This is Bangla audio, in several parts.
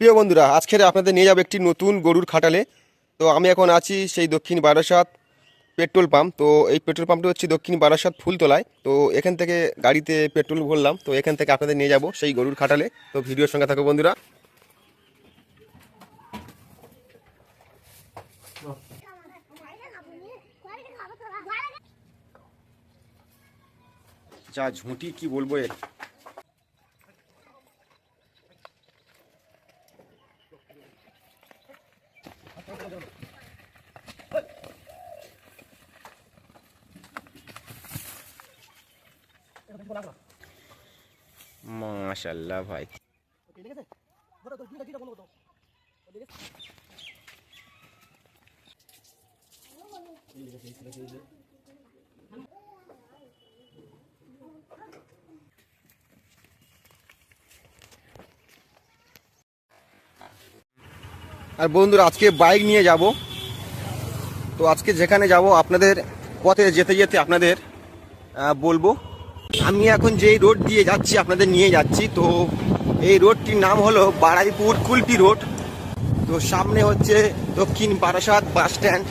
প্রিয় বন্ধুরা, আজকের আপনাদের নিয়ে যাব একটি নতুন গরুর খাটালে। তো আমি এখন আছি সেই দক্ষিণ বারাসাত পেট্রোল পাম্প। তো এই পেট্রোল পাম্পটি হচ্ছে দক্ষিণ বারাসাত ফুলতলায়। তো এখান থেকে গাড়িতে পেট্রোল ভরলাম। তো এখান থেকে আপনাদের নিয়ে যাব সেই গরুর খাটালে। তো ভিডিওর সঙ্গে থাকো বন্ধুরা। যা ঝুঁটি কি বলব এর মাশাল্লাহ ভাই। আর বন্ধুরা আজকে বাইক নিয়ে যাব। তো আজকে যেখানে যাব আপনাদের পথে যেতে যেতে আপনাদের আহ, বলব আমি এখন যেই রোড দিয়ে যাচ্ছি, আপনাদের নিয়ে যাচ্ছি, তো এই রোডটির নাম হলো বারাইপুর কুলপি রোড। তো সামনে হচ্ছে দক্ষিণ বারাসাত বাস স্ট্যান্ড।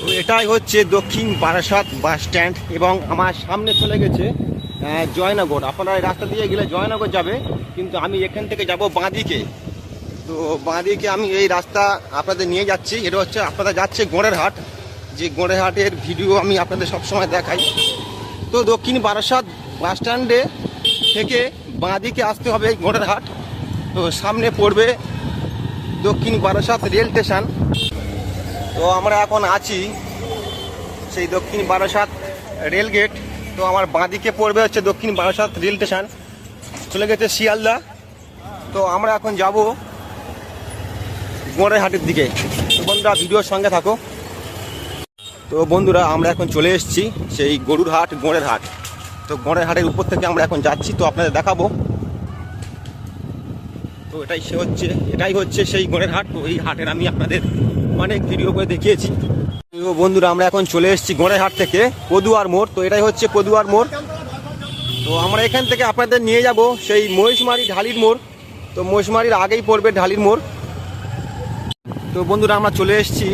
তো এটাই হচ্ছে দক্ষিণ বারাসাত বাস স্ট্যান্ড এবং আমার সামনে চলে গেছে জয়নগর। আপনারা এই রাস্তা দিয়ে গেলে জয়নগর যাবে, কিন্তু আমি এখান থেকে যাব বাঁদিকে। তো বাঁদিকে আমি এই রাস্তা আপনাদের নিয়ে যাচ্ছি, এটা হচ্ছে আপনারা যাচ্ছে গোড়ের হাট যে গোড়ের হাটের ভিডিও আমি আপনাদের সবসময় দেখাই। তো দক্ষিণ বারাসাত বাস স্ট্যান্ডে থেকে বাঁদিকে আসতে হবে গোড়ের হাট। তো সামনে পড়বে দক্ষিণ বারাসাত রেল স্টেশন। তো আমরা এখন আছি সেই দক্ষিণ বারাসাত রেল গেট। তো আমার বাঁদিকে পড়বে হচ্ছে দক্ষিণ বারাসাত রেল স্টেশন। চলে গেছে শিয়ালদা। তো আমরা এখন যাব গোড়ের হাটের দিকে। বন্ধুরা, ভিডিওর সঙ্গে থাকো। তো বন্ধুরা, আমরা এখন চলে এসেছি সেই গরুর হাট গোড়ের হাট। তো গোড়ের হাটের উপর থেকে আমরা এখন যাচ্ছি, তো আপনাদের দেখাবো। তো এটাই সে হচ্ছে, এটাই হচ্ছে সেই গোড়ের হাট। তো এই হাটের আমি আপনাদের অনেক ভিডিও করে দেখিয়েছি। বন্ধুরা, আমরা এখন চলে এসেছি গোড়ের হাট থেকে পদুয়ার মোড়। তো এটাই হচ্ছে পদুয়ার মোড়। তো আমরা এখান থেকে আপনাদের নিয়ে যাব সেই মহিষমারি ঢালির মোড়। তো মহিষমারির আগেই পড়বে ঢালির মোড়। তো বন্ধুরা, আমরা চলে এসেছি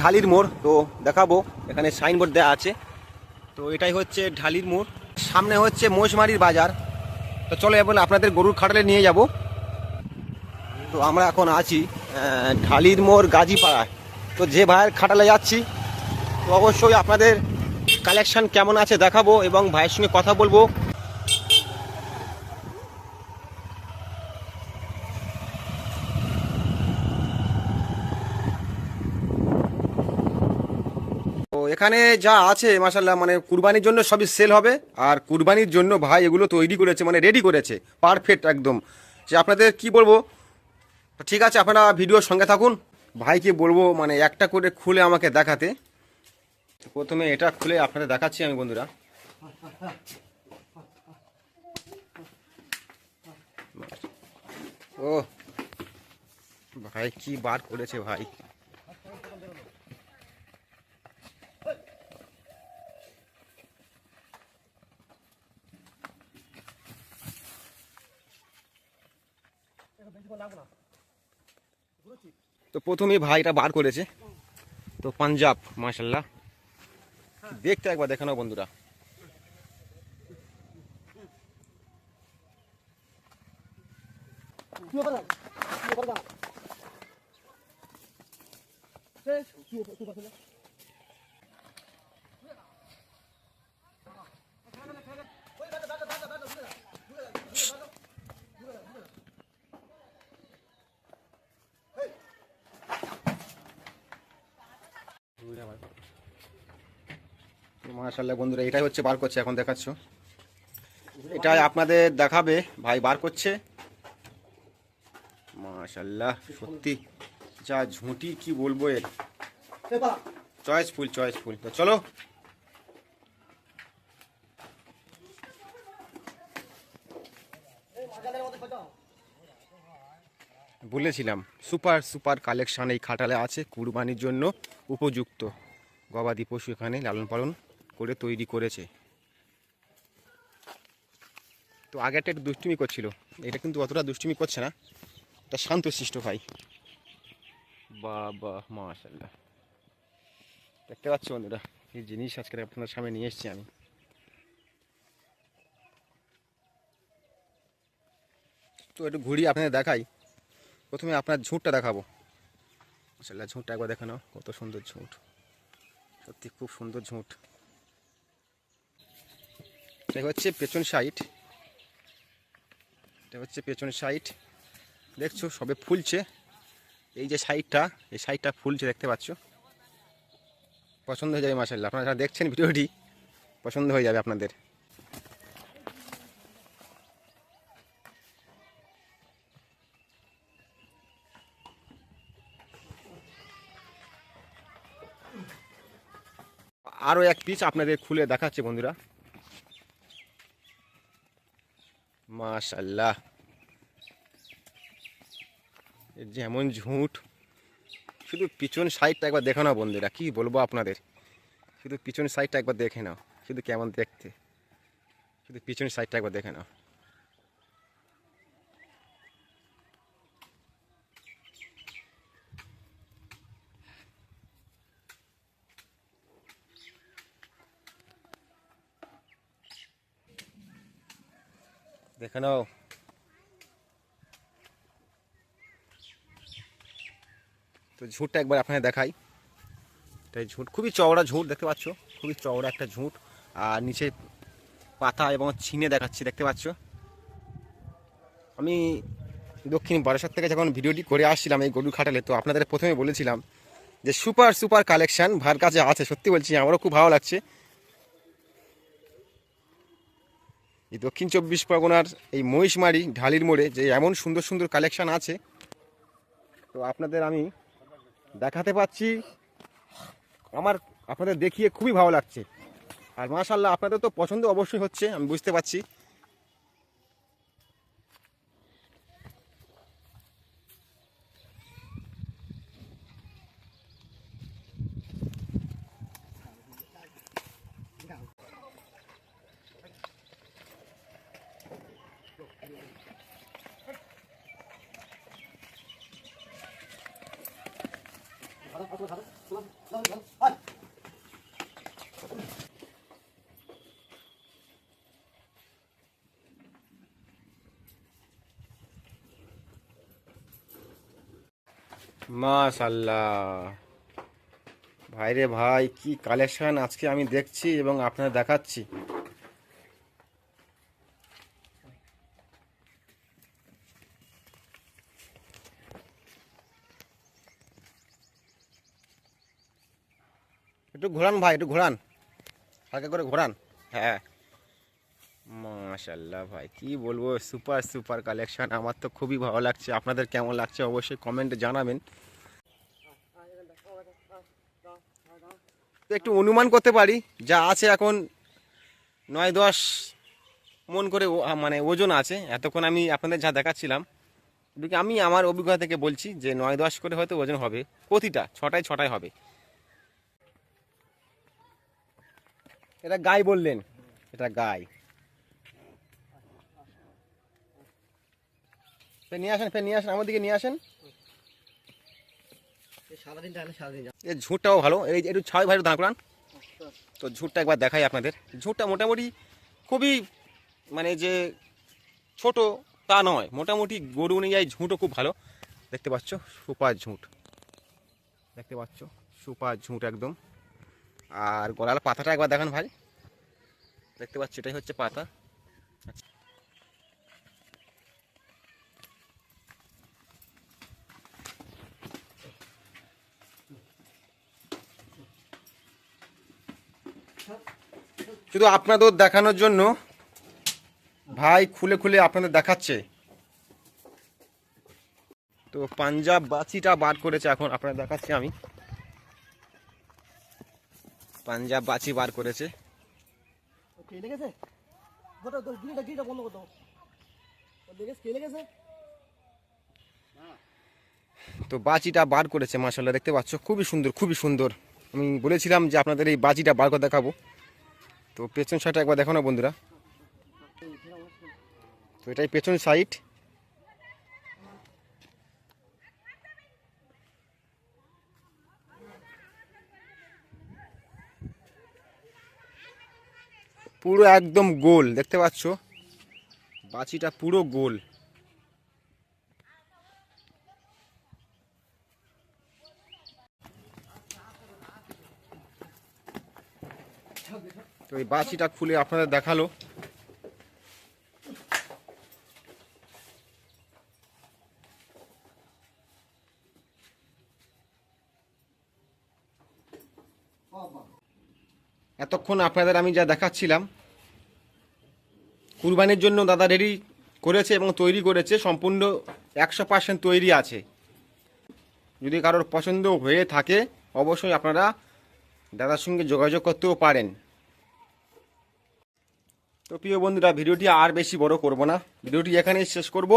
ঢালির মোড়। তো দেখাবো, এখানে সাইনবোর্ড দেওয়া আছে। তো এটাই হচ্ছে ঢালির মোড়। সামনে হচ্ছে মহিষমারির বাজার। তো চলো এবার আপনাদের গরুর খাটালে নিয়ে যাব। তো আমরা এখন আছি ঢালির মোড় গাজীপাড়ায়। তো যে ভাইয়ের খাটালে যাচ্ছি, তো অবশ্যই আপনাদের কালেকশন কেমন আছে দেখাবো এবং ভাইয়ের সঙ্গে কথা বলব। এখানে যা আছে মাসাল্লাহ মানে কুরবানির জন্য সবই সেল হবে। আর কুরবানির জন্য ভাই এগুলো তৈরি করেছে মানে রেডি করেছে। পারফেক্ট একদম। যে আপনাদের কি বলব? ঠিক আছে, আপনারা ভিডিওর সঙ্গে থাকুন। ভাইকে বলব মানে একটা করে খুলে আমাকে দেখাতে। প্রথমে এটা খুলে আপনাদের দেখাচ্ছি আমি, বন্ধুরা। ও, ভাই কি বার করেছে ভাই। তো প্রথমে ভাইটা বার করেছে। তো পাঞ্জাব মাশাল্লাহ দেখতে একবার দেখানো বন্ধুরা। মাশাল্লাহ বন্ধুরা, এটাই হচ্ছে বার করছে, এখন দেখাচ্ছ। এটাই আপনাদের দেখাবে, ভাই বার করছে। মাশাল্লাহ সত্যি, যা ঝুঁটি, কি বলব এর? Choice full choice full. তো চলো। বলেছিলাম, সুপার সুপার কালেকশন এই খাটালে আছে, কুরবানির জন্য উপযুক্ত। গবাদি পশু এখানে লালন পালন করে তৈরি করেছে। তো আগেরটা একটু দুষ্টুমি করছিল। এটা কিন্তু অতটা দুষ্টুমি করছে না। একটা শান্তশিষ্ট ভাই। বাবা মাশাল্লাহ দেখতে পাচ্ছ বন্ধুরা এই জিনিস আজকে আপনাদের সামনে নিয়ে এসেছি আমি। তো একটু ঘুরিয়ে আপনাদের দেখাই। প্রথমে আপনার ঝুঁটটা দেখাবো। মাশাল্লাহ ঝুঁটটা একবার দেখানো। কত সুন্দর ঝুঁট। সত্যি খুব সুন্দর ঝুঁট। এটা হচ্ছে পেছন সাইড এটা হচ্ছে পেছন সাইড দেখছ, সবে ফুলছে। এই যে সাইডটা এই সাইডটা ফুলছে, দেখতে পাচ্ছ? পছন্দ হয়ে যাবে মাসাল্লাহ আপনারা যারা দেখছেন ভিডিওটি, পছন্দ হয়ে যাবে আপনাদের। আরও এক পিস আপনাদের খুলে দেখাচ্ছে, বন্ধুরা। মাশাল্লাহ। যেমন ঝুঁট, শুধু পিছন সাইডটা একবার দেখো না বন্ধুরা, কি বলব আপনাদের? শুধু পিছন সাইডটা একবার দেখে নাও, শুধু কেমন দেখতে? শুধু পিছন সাইডটা একবার দেখে নাও। দেখে নাও। তো ঝুঁটটা একবার আপনাকে দেখাই। এটাই ঝুঁট, খুবই চওড়া ঝুঁট, দেখতে পাচ্ছ? খুবই চওড়া একটা ঝুঁট। আর নিচে পাতা এবং ছিনে দেখাচ্ছি, দেখতে পাচ্ছ? আমি দক্ষিণ বারাসাত থেকে যখন ভিডিওটি করে আসছিলাম এই গরুর খাটালে, তো আপনাদের প্রথমে বলেছিলাম যে, সুপার সুপার কালেকশান ভার কাছে আছে, সত্যি বলছি, আমারও খুব ভালো লাগছে। এই দক্ষিণ চব্বিশ পরগনার এই মহিষমারি ঢালির মোড়ে যে এমন সুন্দর সুন্দর কালেকশান আছে, তো আপনাদের আমি দেখাতে পাচ্ছি। আমার আপনাদের দেখিয়ে খুবই ভালো লাগছে। আর মাশাল্লাহ আপনাদের তো পছন্দ অবশ্যই হচ্ছে, আমি বুঝতে পারছি। মাশাল্লাহ ভাইরে ভাই কি কালেকশন আজকে আমি দেখছি এবং আপনাদের দেখাচ্ছি। একটু ঘোরান ভাই, একটু ঘোরান। হালকা করে ঘোরান। হ্যাঁ। মাশাল্লাহ ভাই, কি বলব সুপার সুপার কালেকশন আমার তো খুবই ভালো লাগছে। আপনাদের কেমন লাগছে অবশ্যই কমেন্টে জানাবেন। একটু অনুমান করতে পারি, যা আছে এখন নয় দশ মন করে মানে ওজন আছে। এতক্ষণ আমি আপনাদের যা দেখাচ্ছিলাম আমি আমার অভিজ্ঞতা থেকে বলছি যে নয় দশ করে হয়তো ওজন হবে। প্রতিটা ছটায় ছটায় হবে। এটা গাই বললেন। এটা গাই। নিয়ে আসেন ফের নিয়ে আসেন আমার দিকে নিয়ে আসেন। এর ঝুঁটটাও ভালো। এই একটু ছয় ভাই দাঁড় করান। তো ঝুঁটটা একবার দেখাই আপনাদের। ঝুঁটটা মোটামুটি খুবই মানে যে ছোট তা নয়। মোটামুটি গরু অনুযায়ী ঝুঁটও খুব ভালো। দেখতে পাচ্ছ সুপার ঝুঁট। দেখতে পাচ্ছ সুপার ঝুঁট একদম। আর গলার পাতাটা একবার দেখান ভাই। দেখতে পাচ্ছি, এটাই হচ্ছে পাতা। শুধু আপনাদের দেখানোর জন্য ভাই খুলে খুলে আপনাদের দেখাচ্ছে। তো পাঞ্জাব বাছিটা বার করেছে, এখন আপনাদের দেখাচ্ছি আমি। পাঞ্জাব বাছি বার করেছে। তো বাজিটা বার করেছে মাসাল্লাহ দেখতে পাচ্ছ? খুবই সুন্দর খুবই সুন্দর। আমি বলেছিলাম যে আপনাদের এই বাজিটা বার করে দেখাবো। তো পেছন সাইডটা একবার দেখো না বন্ধুরা। তো এটাই পেছন সাইড পুরো একদম গোল দেখতে পাচ্ছ? বাছিটা পুরো গোল। তো এই বাছিটা খুলে আপনাদের দেখাল। এতক্ষণ আপনাদের আমি যা দেখাচ্ছিলাম, কুরবানির জন্য দাদা রেডি করেছে এবং তৈরি করেছে, সম্পূর্ণ একশো পার্সেন্ট তৈরি আছে। যদি কারোর পছন্দ হয়ে থাকে, অবশ্যই আপনারা দাদার সঙ্গে যোগাযোগ করতেও পারেন। তো প্রিয় বন্ধুরা, ভিডিওটি আর বেশি বড় করব না। ভিডিওটি এখানেই শেষ করব।